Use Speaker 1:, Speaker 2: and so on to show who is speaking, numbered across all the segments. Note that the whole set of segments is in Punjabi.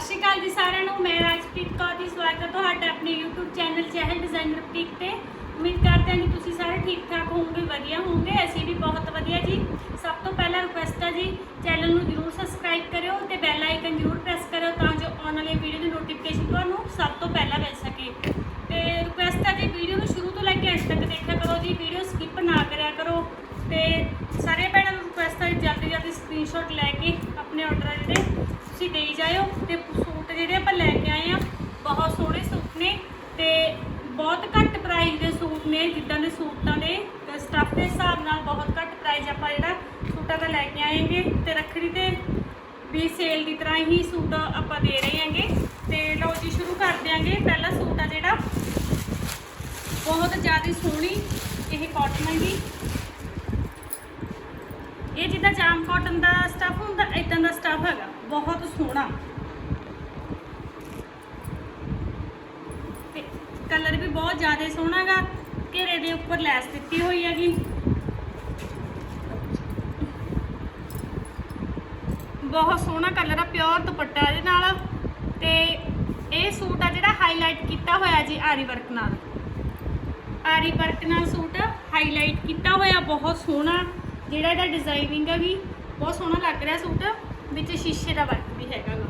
Speaker 1: ਸ਼੍ਰੀ ਅਕਾਲ ਜੀ ਸਾਰਿਆਂ ਨੂੰ, ਮੈਂ ਰਾਜਪ੍ਰੀਤ ਕੌਰ ਜੀ, ਸਵਾਗਤ ਹੈ ਤੁਹਾਡਾ ਆਪਣੇ YouTube channel Chahal designer boutique ਤੇ। ਉਮੀਦ ਕਰਦੇ ਹਾਂ ਕਿ ਤੁਸੀਂ ਸਾਰੇ ਠੀਕ ਠਾਕ ਹੋਵੋਗੇ, ਵਧੀਆ ਹੋਵੋਗੇ, ਅਸੀਂ ਵੀ ਬਹੁਤ ਵਧੀਆ ਜੀ। ਸਭ ਤੋਂ ਪਹਿਲਾਂ ਰਿਕੁਐਸਟ ਹੈ ਜੀ ਚੈਨਲ ਨੂੰ ਜਰੂਰ ਸਬਸਕ੍ਰਾਈਬ ਕਰਿਓ ਤੇ ਬੈਲ ਆਈਕਨ ਜਰੂਰ ਪ੍ਰੈਸ ਕਰਿਓ ਤਾਂ ਜੋ ਆਉਣ ਵਾਲੇ ਵੀਡੀਓ ਦੀ ਨੋਟੀਫਿਕੇਸ਼ਨ ਤੁਹਾਨੂੰ ਸਭ ਤੋਂ ਪਹਿਲਾਂ ਮਿਲ ਸਕੇ। ਤੇ ਰਿਕੁਐਸਟ ਹੈ ਜੀ ਵੀਡੀਓ ਨੂੰ ਸ਼ੁਰੂ ਤੋਂ ਲੈ ਕੇ ਅੰਤ ਤੱਕ ਦੇਖਿਆ ਕਰੋ ਜੀ ਵੀਡੀਓ ਸਕਿਪ ਨਾ ਕਰਿਆ ਕਰੋ। ਤੇ ਸਾਰੇ ਭੈਣਾਂ ਨੂੰ ਰਿਕੁਐਸਟ ਹੈ ਜਲਦੀ ਜਲਦੀ ਸਕਰੀਨਸ਼ਾਟ ਲੈ ਕੇ ਆਪਣੇ ਆਰਡਰ ਜਿਹੜੇ ਤੁਸੀਂ ਦੇਈ ਜਾਇਓ ਤੇ ਸੂਟ ਜਿਹੜੇ ਆਪਾਂ ਲੈ ਕੇ ਆਏ ਆ ਬਹੁਤ ਸੋਹਣੇ ਸੂਟ ਨੇ ਤੇ ਬਹੁਤ ਘੱਟ ਪ੍ਰਾਈਸ ਦੇ ਸੂਟ ਨੇ ਜਿੱਦਾਂ ਦੇ ਸੂਟਾਂ ਦੇ ਸਟੱਫ ਦੇ ਹਿਸਾਬ ਨਾਲ ਬਹੁਤ ਘੱਟ ਪ੍ਰਾਈਸ ਆਪਾਂ ਜਿਹੜਾ ਸੂਟਾਂ ਦਾ ਲੈ ਕੇ ਆਏਗੇ। ਤੇ ਰੱਖੜੀ ਤੇ ਵੀ ਸੇਲ ਦੀ ਤਰ੍ਹਾਂ ਹੀ ਸੂਟ ਆਪਾਂ ਦੇ ਰਹੇ ਹਾਂਗੇ। ਤੇ ਲਓ ਜੀ, ਸ਼ੁਰੂ ਕਰ ਦਿਆਂਗੇ। ਪਹਿਲਾ ਸੂਟ ਆ ਜਿਹੜਾ, ਬਹੁਤ ਜ਼ਿਆਦਾ ਸੋਹਣੀ, ਇਹ ਕਾਟਨ ਹੈਗੀ ਇਹ ਜਿੱਦਾਂ ਜਾਮ ਕਾਟਨ ਦਾ ਸਟੱਫ ਹੁੰਦਾ ਇਦਾਂ ਦਾ ਸਟੱਫ ਹੈਗਾ। ਬਹੁਤ ਸੋਹਣਾ। ਤੇ ਕਲਰ ਵੀ ਬਹੁਤ ਜ਼ਿਆਦਾ ਸੋਹਣਾਗਾ ਘੇਰੇ ਦੇ ਉੱਪਰ ਲੈਸ ਦਿੱਤੀ ਹੋਈ ਹੈਗੀ। ਬਹੁਤ ਸੋਹਣਾ ਕਲਰ ਆ ਪਿਓਰ ਦੁਪੱਟਾ ਇਹਦੇ ਨਾਲ। ਤੇ ਇਹ ਸੂਟ ਆ ਜਿਹੜਾ ਹਾਈਲਾਈਟ ਕੀਤਾ ਹੋਇਆ ਜੀ ਆਰੀ ਵਰਕ ਨਾਲ। ਆਰੀ ਵਰਕ ਨਾਲ ਸੂਟ ਹਾਈਲਾਈਟ ਕੀਤਾ ਹੋਇਆ, ਬਹੁਤ ਸੋਹਣਾ। ਜਿਹੜਾ ਇਹਦਾ ਡਿਜ਼ਾਈਨਿੰਗ ਆ ਵੀ ਬਹੁਤ ਸੋਹਣਾ ਲੱਗ ਰਿਹਾ ਸੂਟ। ਵਿੱਚ ਸ਼ੀਸ਼ੇ ਦਾ ਵਰਕ ਵੀ ਹੈਗਾ ਗਾ।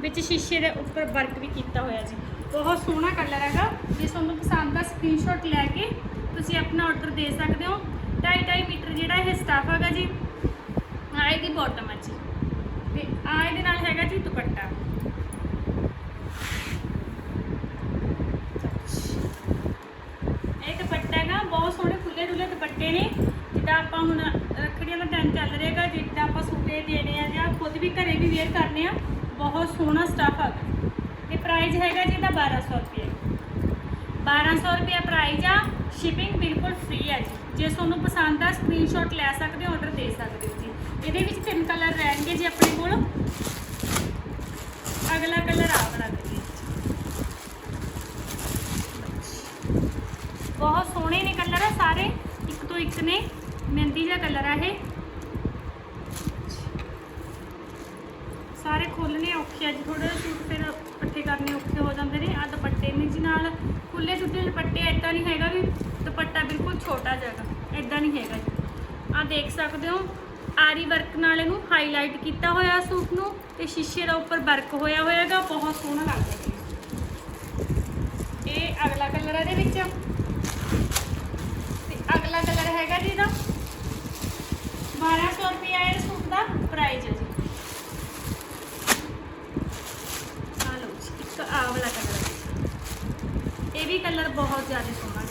Speaker 1: ਵਿੱਚ ਸ਼ੀਸ਼ੇ ਦੇ ਉੱਪਰ ਵਰਕ ਵੀ ਕੀਤਾ ਹੋਇਆ ਜੀ। ਬਹੁਤ ਸੋਹਣਾ ਕਲਰ ਹੈਗਾ। ਜੇ ਤੁਹਾਨੂੰ ਪਸੰਦ ਆ ਸਕਰੀਨਸ਼ਾਟ ਲੈ ਕੇ ਤੁਸੀਂ ਆਪਣਾ ਆਰਡਰ ਦੇ ਸਕਦੇ ਹੋ। 2.5 ਮੀਟਰ ਜਿਹੜਾ ਇਹ ਸਟਾਫ ਹੈਗਾ ਜੀ ਆ ਇਹਦੀ ਬਾਟਮ ਹੈ ਜੀ। ਤੇ ਆ ਇਹਦੇ ਨਾਲ ਹੈਗਾ ਜੀ ਦੁਪੱਟਾ। ਇਹ ਦੁਪੱਟਾ ਹੈਗਾ, ਬਹੁਤ ਸੋਹਣੇ ਖੁੱਲੇ ਡੁੱਲੇ ਦੁਪੱਟੇ ਨੇ। ਜਿੱਦਾਂ ਆਪਾਂ ਹੁਣ ਰੱਖੜੀ ਵਾਲਾ ਟਾਈਮ ਚੱਲ ਰਿਹਾਗਾ ਜਿੱਦਾਂ ਆਪਾਂ ਸੂਟੇ ਦੇਣੇ ਆ ਜਾਂ ਖੁਦ ਵੀ ਘਰੇ ਵੀ ਵੇਅਰ ਕਰਨੇ ਆ, ਬਹੁਤ ਸੋਹਣਾ ਸਟਾਫ ਹੈਗਾ ਤੇ ਪ੍ਰਾਈਸ ਹੈਗਾ ਜੀ ਇਹਦਾ 1200 ਰੁਪਏ। 1200 ਰੁਪਏ ਪ੍ਰਾਈਸ ਆ ਸ਼ਿਪਿੰਗ ਬਿਲਕੁਲ ਫ੍ਰੀ ਹੈ ਜੀ। ਜੇ ਤੁਹਾਨੂੰ ਪਸੰਦ ਆ ਸਕਰੀਨਸ਼ਾਟ ਲੈ ਸਕਦੇ ਹੋ ਆਰਡਰ ਦੇ ਸਕਦੇ ਹੋ ਜੀ। ਇਹਦੇ ਵਿੱਚ ਤਿੰਨ ਕਲਰ ਰਹਿਣਗੇ ਜੀ ਆਪਣੇ ਕੋਲ। ਅਗਲਾ ਕਲਰ ਆ ਬਣਾ ਦਿੰਦੀ ਬਹੁਤ ਸੋਹਣੇ ਨੇ ਕਲਰ ਆ ਸਾਰੇ। ਇੱਕ ਤੋਂ ਇੱਕ ਨੇ। ਮਹਿੰਦੀ ਦਾ ਕਲਰ ਆ ਇਹ ਸਾਰੇ ਖੋਲਣੇ ਔਖੇ ਆ ਜੀ ਜਿਹਾ ਸੂਟ ਫਿਰ ਇਕੱਠੇ ਕਰਨੇ ਔਖੇ ਹੋ ਜਾਂਦੇ ਨੇ। ਆ ਦੁਪੱਟੇ ਨੇ ਜੀ ਨਾਲ ਖੁੱਲੇ ਛੁੱਟੇ ਦੁਪੱਟੇ ਐਦਾਂ ਨਹੀਂ ਹੈਗਾ ਵੀ ਦੁਪੱਟਾ ਬਿਲਕੁਲ ਛੋਟਾ ਜਿਹਾ ਐਦਾਂ ਨਹੀਂ ਹੈਗਾ ਜੀ। ਆ ਦੇਖ ਸਕਦੇ ਹੋ, ਆਰੀ ਵਰਕ ਨਾਲ ਇਹਨੂੰ ਹਾਈਲਾਈਟ ਕੀਤਾ ਹੋਇਆ ਸੂਟ ਨੂੰ, ਤੇ ਸ਼ੀਸ਼ੇ ਦਾ ਉੱਪਰ ਵਰਕ ਹੋਇਆ ਹੋਇਆਗਾ, ਬਹੁਤ ਸੋਹਣਾ ਲੱਗਦਾ ਜੀ। ਇਹ ਅਗਲਾ ਕਲਰ ਇਹਦੇ ਵਿੱਚ। ਤੇ ਅਗਲਾ ਕਲਰ ਹੈਗਾ ਜੀ ਇਹਦਾ। 1200 ਰੁਪਏ ਇਹ ਸੂਟ ਦਾ ਪ੍ਰਾਈਸ ਹੈ ਜੀ ਆ ਲਓ ਜੀ ਇੱਕ ਆਹ ਵਾਲਾ ਕਲਰ ਹੈ ਇਹ ਕਲਰ ਬਹੁਤ ਜ਼ਿਆਦਾ ਸੋਹਣਾ ਹੈ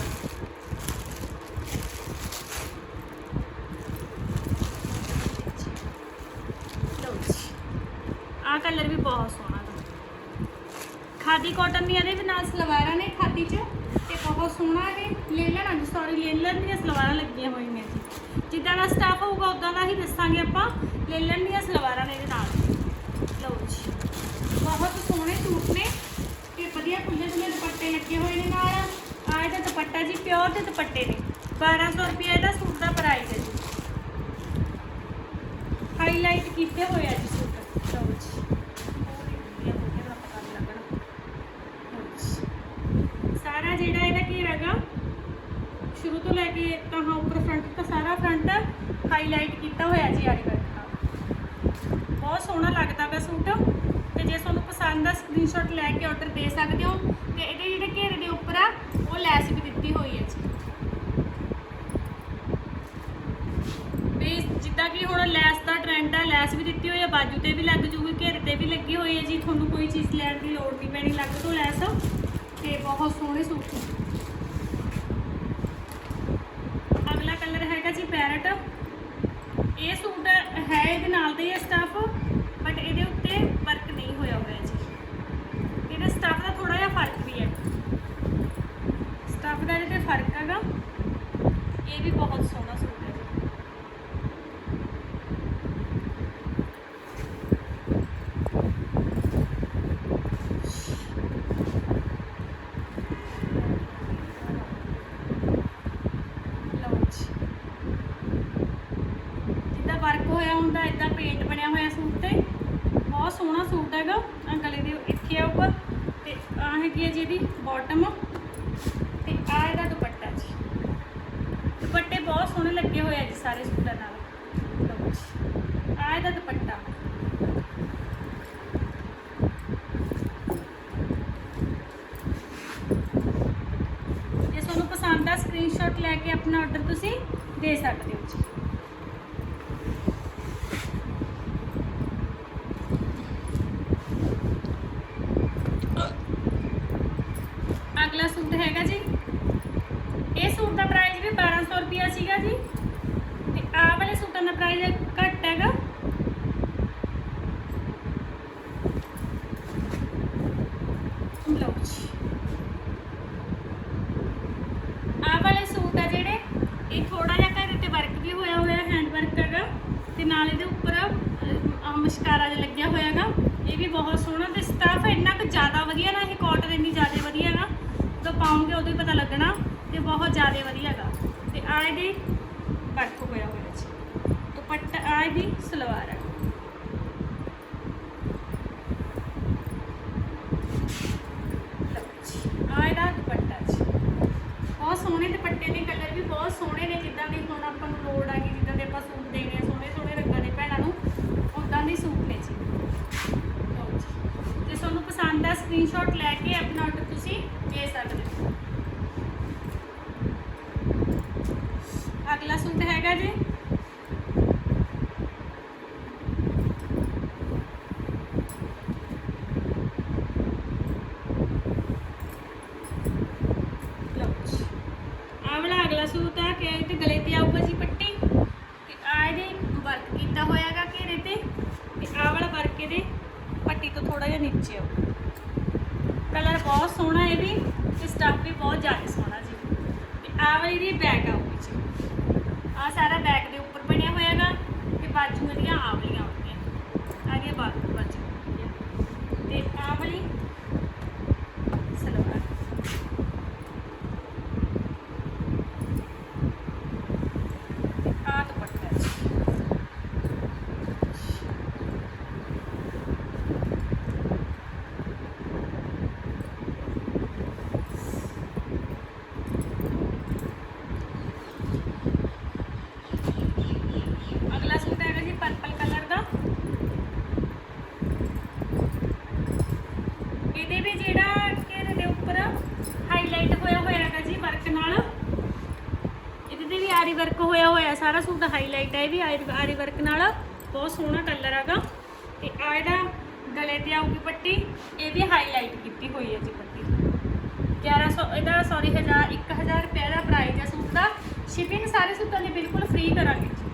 Speaker 1: ਲਓ ਕਲਰ ਵੀ ਬਹੁਤ ਸੋਹਣਾ ਹੈ ਖਾਦੀ ਕਾਟਨ ਦੀਆਂ ਇਹਦੇ ਨਾਲ ਸਲਵਾਰਾਂ ਨੇ ਖਾਦੀ 'ਚ, ਤੇ ਬਹੁਤ ਸੋਹਣਾ ਇਹ ਲੇਲਨ ਆ ਸੌਰੀ ਲੇਲਨ ਦੀਆਂ ਸਲਵਾਰਾਂ ਲੱਗੀਆਂ ਹੋਈਆਂ ਜੀ। ਜਿੱਦਾਂ ਦਾ ਸਟਾਫ ਹੋਊਗਾ ਉਦਾਂ ਦਾ ਹੀ ਦੱਸਾਂਗੇ ਆਪਾਂ, ਲੇਲਣ ਦੀਆਂ ਸਲਵਾਰਾਂ ਨੇ ਇਹਦੇ ਨਾਲ। ਲਓ ਜੀ। ਬਹੁਤ ਸੋਹਣੇ ਸੂਟ ਨੇ। ਤੇ ਵਧੀਆ ਖੁੱਲੇ ਖੁੱਲੇ ਦੁਪੱਟੇ ਲੱਗੇ ਹੋਏ ਨੇ ਨਾਲ। ਆ ਇਹਦਾ ਦੁਪੱਟਾ ਜੀ ਪਿਓਰ ਦੇ ਦੁਪੱਟੇ ਨੇ। 1200 ਰੁਪਏ ਇਹਦਾ ਸੂਟ ਦਾ ਪ੍ਰਾਈਸ ਹੈ ਜੀ। ਹਾਈਲਾਈਟ ਕੀਤੇ ਹੋਏ ਆ ਜੀ ਸੂਟ। ਲਓ ਜੀ। ਸਾਰਾ ਜਿਹੜਾ ਇਹਦਾ ਕੀ ਹੈਗਾ, ਸ਼ੁਰੂ ਤੋਂ ਲੈ ਕੇ ਕਹਾਂ ਉੱਪਰ ਫਰੰਟ ਤੱਕ ਸਾਰਾ ਫਰੰਟ ਹਾਈਲਾਈਟ ਕੀਤਾ ਹੋਇਆ ਜੀ ਆਰੀ ਵਰਕ ਨਾਲ ਬਹੁਤ ਸੋਹਣਾ ਲੱਗਦਾ ਵਾ ਸੂਟ। ਤੇ ਜੇ ਤੁਹਾਨੂੰ ਪਸੰਦ ਆ ਸਕਰੀਨਸ਼ਾਟ ਲੈ ਕੇ ਆਰਡਰ ਦੇ ਸਕਦੇ ਹੋ, ਤੇ ਇਹਦੇ ਜਿਹੜੇ ਘੇਰੇ ਦੇ ਉੱਪਰ ਆ, ਉਹ ਲੈਸ ਵੀ ਦਿੱਤੀ ਹੋਈ ਹੈ ਜੀ। ਵੀ ਜਿੱਦਾਂ ਕਿ ਹੁਣ ਲੈਸ ਦਾ ਟ੍ਰੈਂਡ ਆ, ਲੈਸ ਵੀ ਦਿੱਤੀ ਹੋਈ ਹੈ ਬਾਜੂ ਤੇ ਵੀ ਲੱਗ ਜੂਗੀ, ਘੇਰੇ ਤੇ ਵੀ ਲੱਗੀ ਹੋਈ ਹੈ ਜੀ। ਤੁਹਾਨੂੰ ਕੋਈ ਚੀਜ਼ ਲੈਣ ਦੀ ਲੋੜ ਨਹੀਂ ਪੈਣੀ, ਲੱਗ ਤੋਂ ਲੈਸ। ਤੇ ਬਹੁਤ ਸੋਹਣੇ ਸੂਟ ਅਗਲਾ ਕਲਰ ਹੈਗਾ ਜੀ ਪੈਰਟ ਇਹ ਸੂਟ ਹੈ ਇਹਦੇ ਨਾਲ ਦਾ ਹੀ ਸਟਾਫ ਬਟ ਇਹਦੇ ਉੱਤੇ ਵਰਕ ਨਹੀਂ ਹੋਇਆ ਹੋਇਆ ਜੀ ਇਹਦੇ ਸਟਾਫ ਦਾ ਥੋੜਾ ਜਿਹਾ ਫ਼ਰਕ ਵੀ ਹੈ ਸਟਾਫ ਦਾ ਇਹਦੇ ਤੇ ਫ਼ਰਕ ਹੈਗਾ ਇਹ ਵੀ ਬਹੁਤ ਸੋਹਣਾ ਸੂਟ ਹੈ ਜੀ। ਜਿੱਦਾਂ ਵਰਕ ਹੋਇਆ ਹੁੰਦਾ ਇਦਾਂ ਪੇਂਟ ਬਣਿਆ ਹੋਇਆ ਸੂਟ ਤੇ। ਬਹੁਤ ਸੋਹਣਾ ਸੂਟ ਹੈਗਾ। ਆ ਗਲੇ ਦੇ ਇੱਥੇ ਉੱਪਰ। ਤੇ ਆ ਹੈਗੀ ਹੈ ਜੀ ਇਹਦੀ ਬਾਟਮ ਤੇ ਆ ਇਹਦਾ ਦੁਪੱਟੇ ਬਹੁਤ ਸੋਹਣੇ ਲੱਗੇ ਹੋਏ ਆ ਜੀ ਸਾਰੇ ਸੂਟਾਂ ਨਾਲ। ਲਓ ਜੀ। ਇਹਦਾ ਦੁਪੱਟਾ। ਜੇ ਤੁਹਾਨੂੰ ਪਸੰਦ ਆ ਸਕਰੀਨਸ਼ਾਟ ਲੈ ਕੇ ਆਪਣਾ ਆਰਡਰ ਤੁਸੀਂ ਦੇ ਸਕਦੇ ਹੋ ਜੀ ਅਗਲਾ ਸੂਟ ਹੈਗਾ ਜੀ ਇਹ ਸੂਟ ਦਾ ਪ੍ਰਾਈਸ ਵੀ 1200 ਰੁਪਿਆ ਸੀਗਾ ਜੀ। ਤੇ ਆਹ ਵਾਲੇ ਸੂਟਾਂ ਦਾ ਪ੍ਰਾਈਸ ਘੱਟ ਹੈਗਾ। ਲਓ ਆਹ ਵਾਲੇ ਸੂਟ ਆ ਜਿਹੜੇ ਇਹ ਥੋੜਾ ਜਿਹਾ ਘਰੇ ਤੇ ਵਰਕ ਵੀ ਹੋਇਆ ਹੋਇਆ ਹੈਂਡ ਵਰਕ ਹੈਗਾ। ਤੇ ਨਾਲ ਇਹਦੇ ਉੱਪਰ ਅਹ, ਮਸ਼ਕਾਰਾ ਜਿਹਾ ਲੱਗਿਆ ਹੋਇਆ ਹੈਗਾ। ਇਹ ਵੀ ਬਹੁਤ ਸੋਹਣਾ ਤੇ ਸਟਾਫ ਇੰਨਾ ਕੁ ਜ਼ਿਆਦਾ ਵਧੀਆ ਨਾ ਇਹ ਕਾਟਨ ਇੰਨੀ ਜ਼ਿਆਦਾ ਵਧੀਆ ਨਾ ਜਦੋਂ ਪਾਉਂਗੇ ਉਦੋਂ ਹੀ ਪਤਾ ਲੱਗਣਾ। ਤੇ ਬਹੁਤ ਜ਼ਿਆਦਾ ਵਧੀਆ ਹੈਗਾ ਤੇ ਆ ਇਹਦੇ ਵਰਕ ਹੋਇਆ ਹੋਇਆ ਜੀ ਦੁਪੱਟਾ, ਆਏ ਦੀ ਸਲਵਾਰ ਹੈ। ਆ ਇਹਦਾ ਦੁਪੱਟਾ ਜੀ। ਬਹੁਤ ਸੋਹਣੇ ਦੁਪੱਟੇ ਨੇ ਕਲਰ ਵੀ ਬਹੁਤ ਸੋਹਣੇ ਨੇ। ਜਿੱਦਾਂ ਦੇ ਹੁਣ ਆਪਾਂ ਨੂੰ ਲੋੜ ਆ ਗਈ, ਜਿੱਦਾਂ ਦੇ ਆਪਾਂ ਸੂਟ ਦੇਣੇ ਆ, ਸੋਹਣੇ ਸੋਹਣੇ ਰੰਗਾਂ ਦੇ ਭੈਣਾਂ ਨੂੰ ਉਦਾਂ ਦੇ ਸੂਟ ਨੇ ਜੀ। ਲਓ ਤੁਹਾਨੂੰ ਪਸੰਦ ਆ ਸਕਰੀਨਸ਼ਾਟ ਲੈ ਕੇ ਆਪਣਾ ਆਰਡਰ ਤੁਸੀਂ ਦੇ ਸਕਦੇ ਹੋ। ਅਗਲਾ ਸੂਟ ਹੈਗਾ ਜੀ। ਆਹ ਵਾਲਾ ਅਗਲਾ ਸੂਟ ਆ ਕਿ ਤੇ ਗਲੇ ਤੇ ਆਊਗਾ ਜੀ ਪੱਟੀ। ਤੇ ਆ ਇਹਦੇ ਵਰਕ ਕੀਤਾ ਹੋਇਆਗਾ ਘੇਰੇ ਤੇ। ਤੇ ਆਹ ਵਾਲਾ ਵਰਕ ਇਹਦੇ ਪੱਟੀ ਤੋਂ ਥੋੜਾ ਜਿਹਾ ਨੀਚੇ ਆਊਗਾ ਕਲਰ ਬਹੁਤ ਸੋਹਣਾ ਇਹ ਵੀ, ਤੇ ਸਟੱਫ ਵੀ ਬਹੁਤ ਜ਼ਿਆਦਾ ਸੋਹਣਾ ਜੀ। ਤੇ ਆਹ ਵਾਲੀ ਦੀ ਬੈਕ ਆਊਗੀ ਜੀ। ਆਹ ਸਾਰਾ ਬੈਕ ਦੇ ਉੱਪਰ ਬਣਿਆ ਹੋਇਆਗਾ ਤੇ ਬਾਜੂ ਇਹਦੀਆਂ ਆਹ ਵਾਲੀਆਂ ਆਉਣਗੀਆਂ ਆਹ ਦੀਆਂ ਬਾਜੂ ਬਾਜੂ ਤੇ ਆਹ ਵਾਲੀ ਸਲਵਾਰ ਆ ਦੁਪੱਟਾ ਜੀ ਅਗਲਾ ਸੂਟ ਹੈਗਾ ਜੀ ਪਰਪਲ ਕਲਰ ਦਾ ਇਹਦੇ ਵੀ ਜਿਹੜਾ ਘੇਰੇ ਦੇ ਉੱਪਰ ਹਾਈਲਾਈਟ ਹੋਇਆ ਹੋਇਆ ਹੈਗਾ ਜੀ ਵਰਕ ਨਾਲ ਇਹਦੇ ਤੇ ਵੀ ਆਰੀ ਵਰਕ ਹੋਇਆ ਹੋਇਆ, ਸਾਰਾ ਸੂਟ ਹਾਈਲਾਈਟ ਹੈ ਇਹ ਵੀ, ਆਰੀ ਆਰੀ ਵਰਕ ਨਾਲ। ਬਹੁਤ ਸੋਹਣਾ ਕਲਰ ਹੈਗਾ। ਤੇ ਆ ਇਹਦਾ ਗਲੇ ਤੇ ਆਊਗੀ ਪੱਟੀ, ਇਹ ਵੀ ਹਾਈਲਾਈਟ ਕੀਤੀ ਹੋਈ ਹੈ ਜੀ ਪੱਟੀ। 1100 ਇਹਦਾ ਸੌਰੀ 1000 1000 ਰੁਪਏ ਦਾ ਪ੍ਰਾਈਸ ਹੈ ਸੂਟ ਦਾ। ਸ਼ਿਪਿੰਗ ਸਾਰੇ ਸੂਟਾਂ ਦੀ ਬਿਲਕੁਲ ਫ੍ਰੀ ਕਰਾਂਗੇ ਜੀ।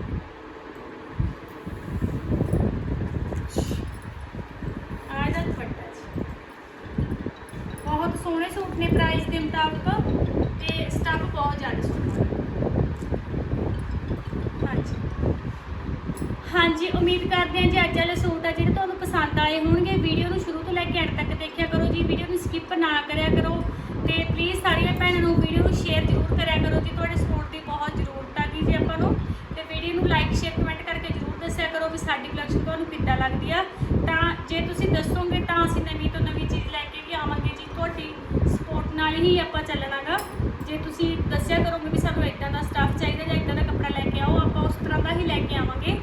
Speaker 1: ਆ ਇਹਦਾ ਬਹੁਤ ਸੋਹਣੇ ਸੂਟ ਨੇ ਪ੍ਰਾਈਸ ਦੇ ਮੁਤਾਬਕ ਤੇ ਸਟੱਫ ਬਹੁਤ ਜ਼ਿਆਦਾ ਸੋਹਣਾ ਹਾਂਜੀ ਹਾਂਜੀ, ਉਮੀਦ ਕਰਦੇ ਹਾਂ ਜੀ ਅੱਜ ਵਾਲੇ ਸੂਟ ਆ ਜਿਹੜੇ ਤੁਹਾਨੂੰ ਪਸੰਦ ਆਏ ਹੋਣਗੇ। ਵੀਡੀਓ ਨੂੰ ਸ਼ੁਰੂ ਤੋਂ ਲੈ ਕੇ ਐਂਡ ਤੱਕ ਦੇਖਿਆ ਕਰੋ ਜੀ। ਵੀਡੀਓ ਨੂੰ ਸਕਿਪ ਨਾ ਕਰਿਆ ਕਰੋ ਤੇ ਪਲੀਜ਼ ਸਾਰੀਆਂ ਭੈਣਾਂ ਨੂੰ ਵੀਡੀਓ ਨੂੰ ਸ਼ੇਅਰ ਜ਼ਰੂਰ ਕਰਿਆ ਕਰੋ ਜੀ। ਤੁਹਾਡੇ ਸਪੋਰਟ ਦੀ ਬਹੁਤ ਜ਼ਰੂਰਤ ਆ ਜੀ ਆਪਾਂ ਨੂੰ। ਤੇ ਵੀਡੀਓ ਨੂੰ ਲਾਈਕ ਸ਼ੇਅਰ ਕਮੈਂਟ ਕਰਕੇ ਜ਼ਰੂਰ ਦੱਸਿਆ ਕਰੋ ਵੀ ਸਾਡੀ ਕਲੈਕਸ਼ਨ ਤੁਹਾਨੂੰ ਕਿੱਦਾਂ ਲੱਗਦੀ ਆ। ਤਾਂ ਜੇ ਤੁਸੀਂ ਦੱਸੋਗੇ ਤਾਂ ਅਸੀਂ ਨਵੀਂ ਤੋਂ ਨਵੀਂ ਚੀਜ਼ ਲੈ ਕੇ ਵੀ ਆਵਾਂਗੇ ਜੀ। ਤੁਹਾਡੀ ਸਪੋਰਟ ਨਾਲ ਹੀ ਆਪਾਂ ਚੱਲਣਾਗਾ। ਜੇ ਤੁਸੀਂ ਦੱਸਿਆ ਕਰੋਗੇ ਵੀ ਸਾਨੂੰ ਇਦਾਂ ਦਾ ਸਟਾਫ ਚਾਹੀਦਾ ਜਾਂ ਇਦਾਂ ਦਾ ਕੱਪੜਾ ਲੈ ਕੇ ਆਓ, ਆਪਾਂ ਉਸ ਤਰ੍ਹਾਂ ਦਾ ਹੀ ਲੈ ਕੇ ਆਵਾਂਗੇ।